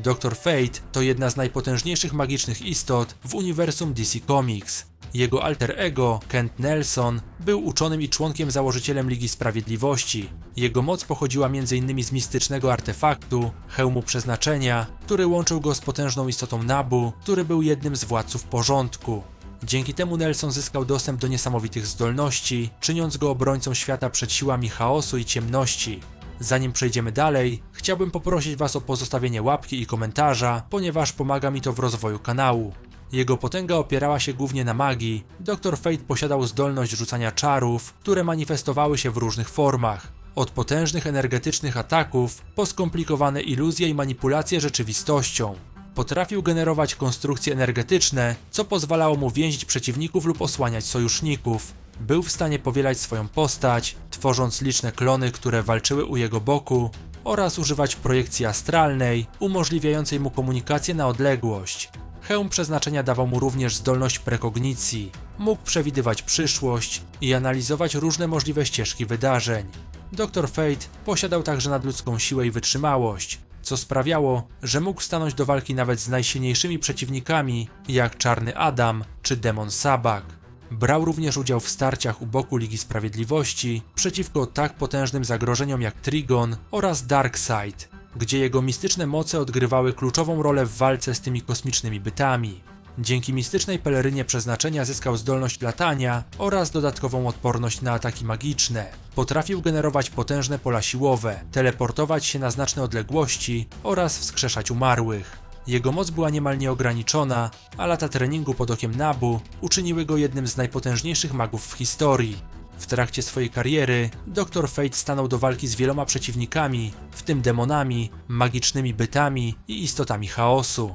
Dr. Fate to jedna z najpotężniejszych magicznych istot w uniwersum DC Comics. Jego alter ego, Kent Nelson, był uczonym i członkiem założycielem Ligi Sprawiedliwości. Jego moc pochodziła m.in. z mistycznego artefaktu, hełmu przeznaczenia, który łączył go z potężną istotą Nabu, który był jednym z władców porządku. Dzięki temu Nelson zyskał dostęp do niesamowitych zdolności, czyniąc go obrońcą świata przed siłami chaosu i ciemności. Zanim przejdziemy dalej, chciałbym poprosić Was o pozostawienie łapki i komentarza, ponieważ pomaga mi to w rozwoju kanału. Jego potęga opierała się głównie na magii. Dr. Fate posiadał zdolność rzucania czarów, które manifestowały się w różnych formach. Od potężnych energetycznych ataków po skomplikowane iluzje i manipulacje rzeczywistością. Potrafił generować konstrukcje energetyczne, co pozwalało mu więzić przeciwników lub osłaniać sojuszników. Był w stanie powielać swoją postać, tworząc liczne klony, które walczyły u jego boku, oraz używać projekcji astralnej, umożliwiającej mu komunikację na odległość. Hełm przeznaczenia dawał mu również zdolność prekognicji. Mógł przewidywać przyszłość i analizować różne możliwe ścieżki wydarzeń. Dr. Fate posiadał także nadludzką siłę i wytrzymałość, co sprawiało, że mógł stanąć do walki nawet z najsilniejszymi przeciwnikami, jak Czarny Adam czy Demon Sabak. Brał również udział w starciach u boku Ligi Sprawiedliwości przeciwko tak potężnym zagrożeniom jak Trigon oraz Darkseid, gdzie jego mistyczne moce odgrywały kluczową rolę w walce z tymi kosmicznymi bytami. Dzięki mistycznej pelerynie przeznaczenia zyskał zdolność latania oraz dodatkową odporność na ataki magiczne. Potrafił generować potężne pola siłowe, teleportować się na znaczne odległości oraz wskrzeszać umarłych. Jego moc była niemal nieograniczona, a lata treningu pod okiem Nabu uczyniły go jednym z najpotężniejszych magów w historii. W trakcie swojej kariery Dr. Fate stanął do walki z wieloma przeciwnikami, w tym demonami, magicznymi bytami i istotami chaosu.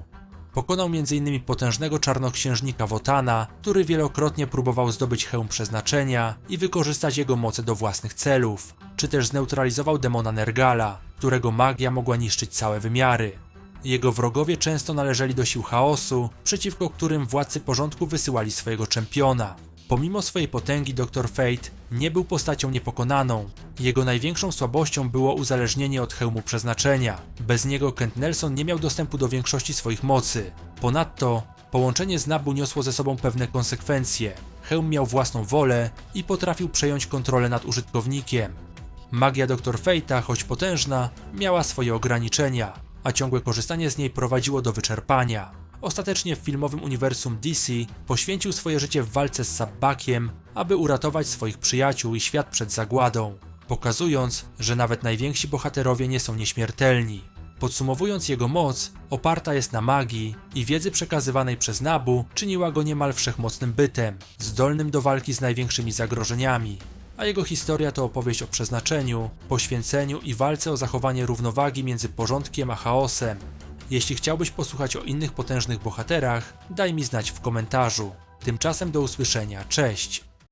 Pokonał m.in. potężnego czarnoksiężnika Wotana, który wielokrotnie próbował zdobyć hełm przeznaczenia i wykorzystać jego moce do własnych celów, czy też zneutralizował demona Nergala, którego magia mogła niszczyć całe wymiary. Jego wrogowie często należeli do sił chaosu, przeciwko którym władcy porządku wysyłali swojego czempiona. Pomimo swojej potęgi Dr. Fate nie był postacią niepokonaną. Jego największą słabością było uzależnienie od hełmu przeznaczenia. Bez niego Kent Nelson nie miał dostępu do większości swoich mocy. Ponadto połączenie z Nabu niosło ze sobą pewne konsekwencje. Hełm miał własną wolę i potrafił przejąć kontrolę nad użytkownikiem. Magia Dr. Fate'a, choć potężna, miała swoje ograniczenia, a ciągłe korzystanie z niej prowadziło do wyczerpania. Ostatecznie w filmowym uniwersum DC poświęcił swoje życie w walce z Sabbakiem, aby uratować swoich przyjaciół i świat przed zagładą, pokazując, że nawet najwięksi bohaterowie nie są nieśmiertelni. Podsumowując jego moc, oparta jest na magii i wiedzy przekazywanej przez Nabu czyniła go niemal wszechmocnym bytem, zdolnym do walki z największymi zagrożeniami. A jego historia to opowieść o przeznaczeniu, poświęceniu i walce o zachowanie równowagi między porządkiem a chaosem, jeśli chciałbyś posłuchać o innych potężnych bohaterach, daj mi znać w komentarzu. Tymczasem do usłyszenia, cześć!